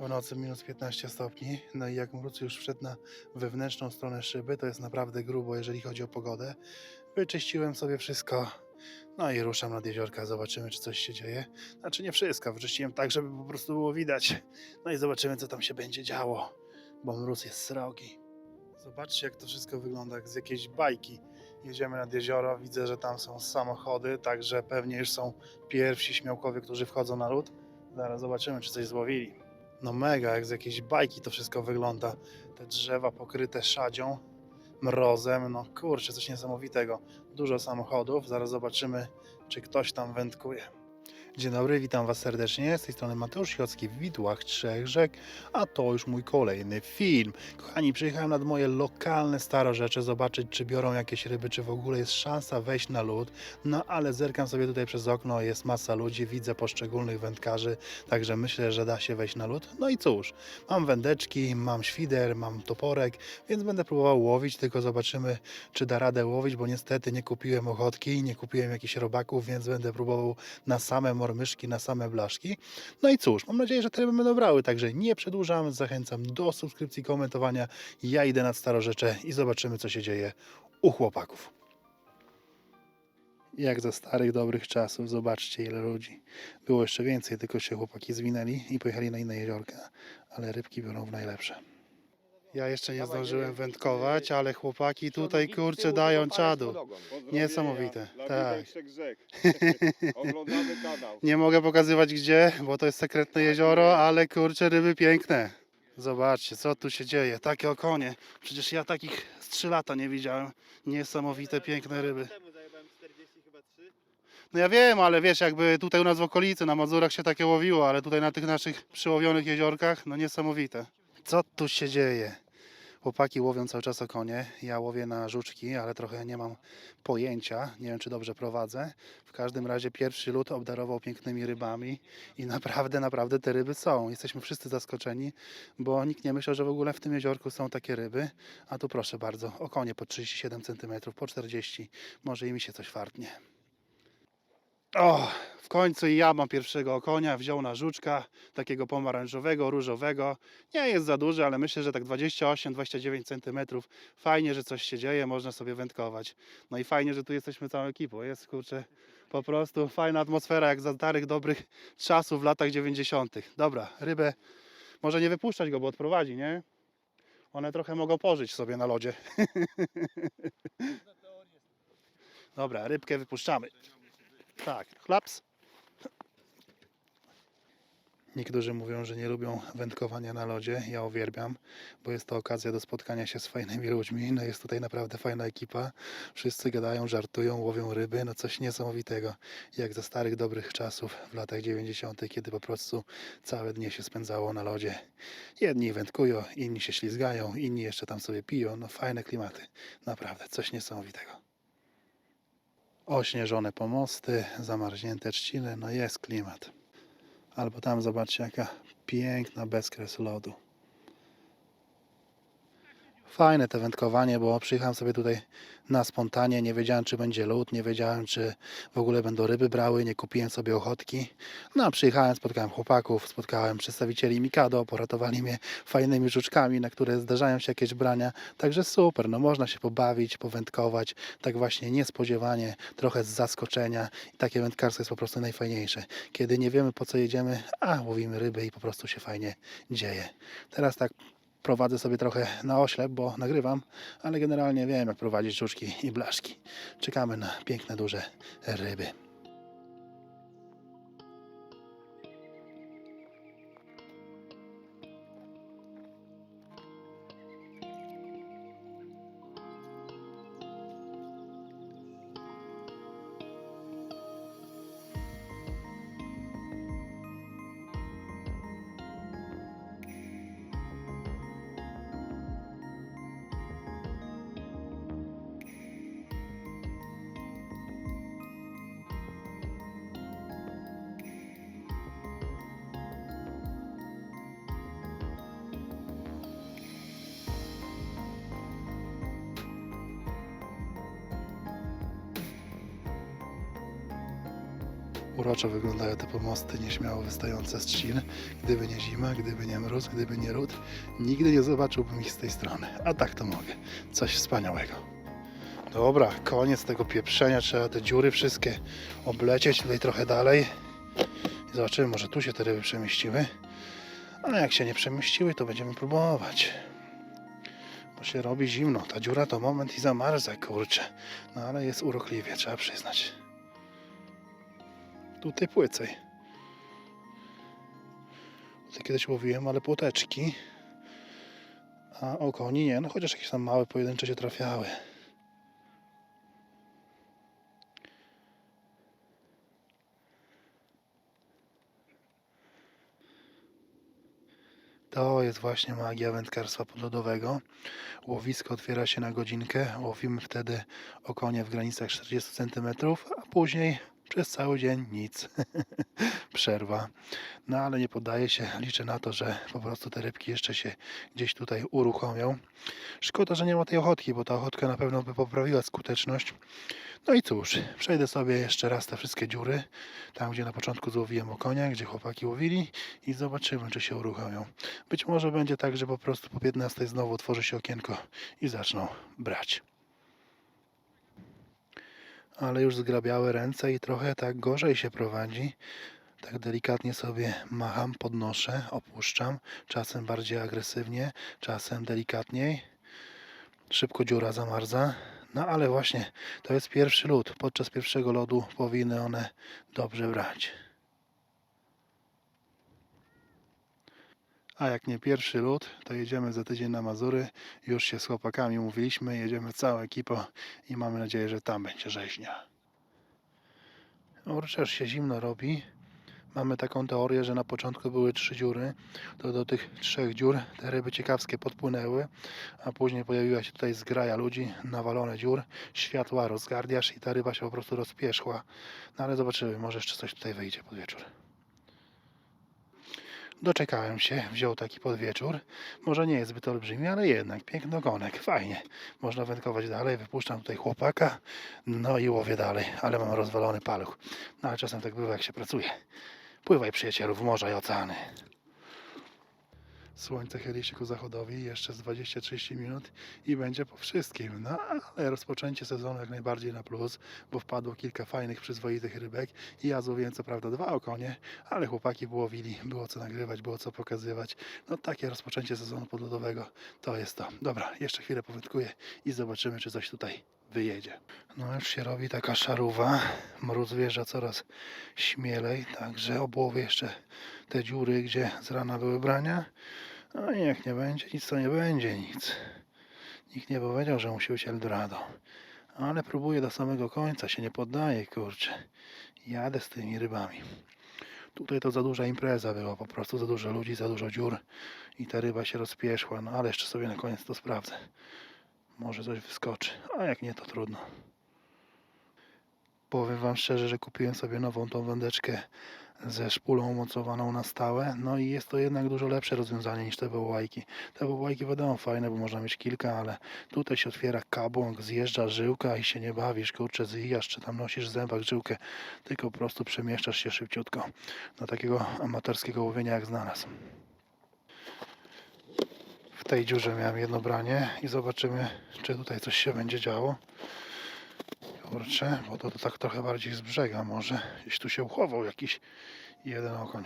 W nocy minus 15 stopni. No i jak mróz już wszedł na wewnętrzną stronę szyby, to jest naprawdę grubo, jeżeli chodzi o pogodę. Wyczyściłem sobie wszystko. No i ruszam nad jeziorka, zobaczymy, czy coś się dzieje. Znaczy nie wszystko, wyczyściłem tak, żeby po prostu było widać. No i zobaczymy, co tam się będzie działo, bo mróz jest srogi. Zobaczcie, jak to wszystko wygląda, jak z jakiejś bajki. Jedziemy nad jezioro, widzę, że tam są samochody, także pewnie już są pierwsi śmiałkowie, którzy wchodzą na lód. Zaraz zobaczymy, czy coś złowili. No mega, jak z jakiejś bajki to wszystko wygląda. Te drzewa pokryte szadzią, mrozem, no kurczę, coś niesamowitego. Dużo samochodów, zaraz zobaczymy, czy ktoś tam wędkuje. Dzień dobry, witam Was serdecznie. Z tej strony Mateusz Siocki w Widłach Trzech Rzek, a to już mój kolejny film. Kochani, przyjechałem nad moje lokalne starorzecze zobaczyć, czy biorą jakieś ryby, czy w ogóle jest szansa wejść na lód. No ale zerkam sobie tutaj przez okno, jest masa ludzi, widzę poszczególnych wędkarzy, także myślę, że da się wejść na lód. No i cóż, mam wędeczki, mam świder, mam toporek, więc będę próbował łowić, tylko zobaczymy, czy da radę łowić, bo niestety nie kupiłem ochotki, nie kupiłem jakichś robaków, więc będę próbował na same mormyszki, na same blaszki. No i cóż, mam nadzieję, że te ryby będą brały, także nie przedłużam, zachęcam do subskrypcji, komentowania. Ja idę nad Starorzecze i zobaczymy, co się dzieje u chłopaków. Jak za starych, dobrych czasów, zobaczcie ile ludzi. Było jeszcze więcej, tylko się chłopaki zwinęli i pojechali na inne jeziorka, ale rybki biorą w najlepsze. Ja jeszcze nie zdążyłem wędkować, ale chłopaki tutaj kurczę dają czadu. Niesamowite, tak. grzech. Oglądamy kanał. Nie mogę pokazywać gdzie, bo to jest sekretne jezioro, ale kurczę, ryby piękne. Zobaczcie, co tu się dzieje. Takie okonie. Przecież ja takich z 3 lata nie widziałem. Niesamowite, piękne ryby. Temu zajebałem 40 chyba 3. No ja wiem, ale wiesz, jakby tutaj u nas w okolicy, na Mazurach się takie łowiło, ale tutaj na tych naszych przyłowionych jeziorkach, no niesamowite. Co tu się dzieje? Chłopaki łowią cały czas okonie, ja łowię na żuczki, ale trochę nie mam pojęcia, nie wiem czy dobrze prowadzę. W każdym razie pierwszy lód obdarował pięknymi rybami i naprawdę, naprawdę te ryby są. Jesteśmy wszyscy zaskoczeni, bo nikt nie myślał, że w ogóle w tym jeziorku są takie ryby. A tu proszę bardzo, okonie po 37 cm, po 40, może i mi się coś fartnie. O, w końcu i ja mam pierwszego okonia, wziął na żuczka, takiego pomarańczowego, różowego. Nie jest za duży, ale myślę, że tak 28-29 cm. Fajnie, że coś się dzieje, można sobie wędkować. No i fajnie, że tu jesteśmy całą ekipą. Jest kurczę, po prostu fajna atmosfera, jak za starych, dobrych czasów w latach 90. Dobra, rybę, może nie wypuszczać go, bo odprowadzi, nie? One trochę mogą pożyć sobie na lodzie. Dobra, rybkę wypuszczamy. Tak, chlaps. Niektórzy mówią, że nie lubią wędkowania na lodzie. Ja uwielbiam, bo jest to okazja do spotkania się z fajnymi ludźmi. No jest tutaj naprawdę fajna ekipa. Wszyscy gadają, żartują, łowią ryby. No coś niesamowitego. Jak za starych, dobrych czasów w latach 90., kiedy po prostu całe dnie się spędzało na lodzie. Jedni wędkują, inni się ślizgają, inni jeszcze tam sobie piją. No fajne klimaty. Naprawdę, coś niesamowitego. Ośnieżone pomosty, zamarznięte trzciny, no jest klimat. Albo tam zobaczcie jaka piękna bezkres lodu. Fajne te wędkowanie, bo przyjechałem sobie tutaj na spontanie, nie wiedziałem czy będzie lód, nie wiedziałem czy w ogóle będą ryby brały, nie kupiłem sobie ochotki. No a przyjechałem, spotkałem chłopaków, spotkałem przedstawicieli Mikado, poratowali mnie fajnymi żuczkami, na które zdarzają się jakieś brania. Także super, no można się pobawić, powędkować, tak właśnie niespodziewanie, trochę z zaskoczenia. I takie wędkarstwo jest po prostu najfajniejsze. Kiedy nie wiemy po co jedziemy, a łowimy ryby i po prostu się fajnie dzieje. Teraz tak prowadzę sobie trochę na oślep, bo nagrywam, ale generalnie wiem jak prowadzić żuczki i blaszki. Czekamy na piękne, duże ryby. Uroczo wyglądają te pomosty nieśmiało wystające z trzcin. Gdyby nie zima, gdyby nie mróz, gdyby nie ród, nigdy nie zobaczyłbym ich z tej strony. A tak to mogę. Coś wspaniałego. Dobra, koniec tego pieprzenia. Trzeba te dziury wszystkie oblecieć tutaj trochę dalej. I zobaczymy, może tu się te ryby przemieściły. A jak się nie przemieściły, to będziemy próbować. Bo się robi zimno. Ta dziura to moment i zamarza, kurczę. No ale jest urokliwie, trzeba przyznać. Tutaj płycej. Tutaj kiedyś łowiłem, ale płoteczki. A okoni nie, no chociaż jakieś tam małe pojedyncze się trafiały. To jest właśnie magia wędkarstwa podlodowego. Łowisko otwiera się na godzinkę. Łowimy wtedy okonie w granicach 40 cm, a później przez cały dzień nic. Przerwa. No ale nie poddaję się. Liczę na to, że po prostu te rybki jeszcze się gdzieś tutaj uruchomią. Szkoda, że nie ma tej ochotki, bo ta ochotka na pewno by poprawiła skuteczność. No i cóż, przejdę sobie jeszcze raz te wszystkie dziury, tam gdzie na początku złowiłem okonia, gdzie chłopaki łowili i zobaczymy, czy się uruchomią. Być może będzie tak, że po prostu po 15 znowu otworzy się okienko i zaczną brać. Ale już zgrabiałe ręce i trochę tak gorzej się prowadzi. Tak delikatnie sobie macham, podnoszę, opuszczam. Czasem bardziej agresywnie, czasem delikatniej. Szybko dziura zamarza. No ale właśnie to jest pierwszy lód. Podczas pierwszego lodu powinny one dobrze brać. A jak nie pierwszy lód, to jedziemy za tydzień na Mazury. Już się z chłopakami umówiliśmy, jedziemy całą ekipą i mamy nadzieję, że tam będzie rzeźnia. Urczesz się zimno robi. Mamy taką teorię, że na początku były trzy dziury, to do tych trzech dziur te ryby ciekawskie podpłynęły, a później pojawiła się tutaj zgraja ludzi, nawalone dziur, światła, rozgardiasz i ta ryba się po prostu rozpieszła. No ale zobaczymy, może jeszcze coś tutaj wyjdzie pod wieczór. Doczekałem się, wziął taki podwieczór. Może nie jest zbyt olbrzymi, ale jednak piękny ogonek, fajnie. Można wędkować dalej, wypuszczam tutaj chłopaka, no i łowię dalej, ale mam rozwalony paluch. No ale czasem tak bywa, jak się pracuje. Pływaj przyjacielu w morza i oceany. Słońce chyli się ku zachodowi jeszcze z 20-30 minut i będzie po wszystkim. No ale rozpoczęcie sezonu jak najbardziej na plus, bo wpadło kilka fajnych, przyzwoitych rybek i ja złowiłem co prawda dwa okonie, ale chłopaki łowili, było co nagrywać, było co pokazywać. No takie rozpoczęcie sezonu podlodowego to jest to. Dobra, jeszcze chwilę powędkuję i zobaczymy, czy coś tutaj wyjedzie. No już się robi taka szaruwa, mróz wjeżdża coraz śmielej, także obłowię jeszcze te dziury, gdzie z rana były brania. No i jak nie będzie nic, to nie będzie nic. Nikt nie powiedział, że musi być Eldorado. Ale próbuję do samego końca, się nie poddaję, kurczę. Jadę z tymi rybami. Tutaj to za duża impreza była, po prostu za dużo ludzi, za dużo dziur i ta ryba się rozpieszła, no ale jeszcze sobie na koniec to sprawdzę. Może coś wyskoczy, a jak nie, to trudno. Powiem Wam szczerze, że kupiłem sobie nową tą wędeczkę ze szpulą umocowaną na stałe. No i jest to jednak dużo lepsze rozwiązanie niż te wołajki. Te wołajki wiadomo fajne, bo można mieć kilka, ale tutaj się otwiera kabłąk, zjeżdża żyłka i się nie bawisz, kurczę, zwijasz, czy tam nosisz w zębach żyłkę, tylko po prostu przemieszczasz się szybciutko do takiego amatorskiego łowienia jak znalazł. Tej dziurze miałem jedno branie i zobaczymy, czy tutaj coś się będzie działo. Kurczę, bo to, to tak trochę bardziej z brzega może. Gdzieś tu się uchował jakiś jeden okoń.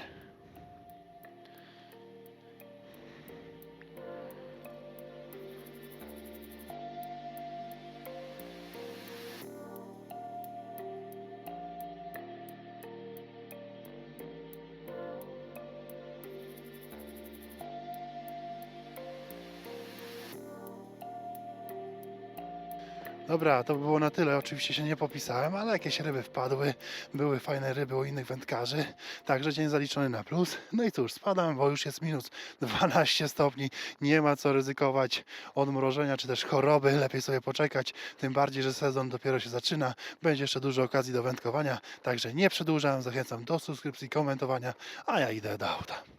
Dobra, to by było na tyle. Oczywiście się nie popisałem, ale jakieś ryby wpadły. Były fajne ryby u innych wędkarzy. Także dzień zaliczony na plus. No i cóż, spadam, bo już jest minus 12 stopni. Nie ma co ryzykować odmrożenia czy też choroby. Lepiej sobie poczekać. Tym bardziej, że sezon dopiero się zaczyna. Będzie jeszcze dużo okazji do wędkowania. Także nie przedłużam. Zachęcam do subskrypcji, komentowania. A ja idę do auta.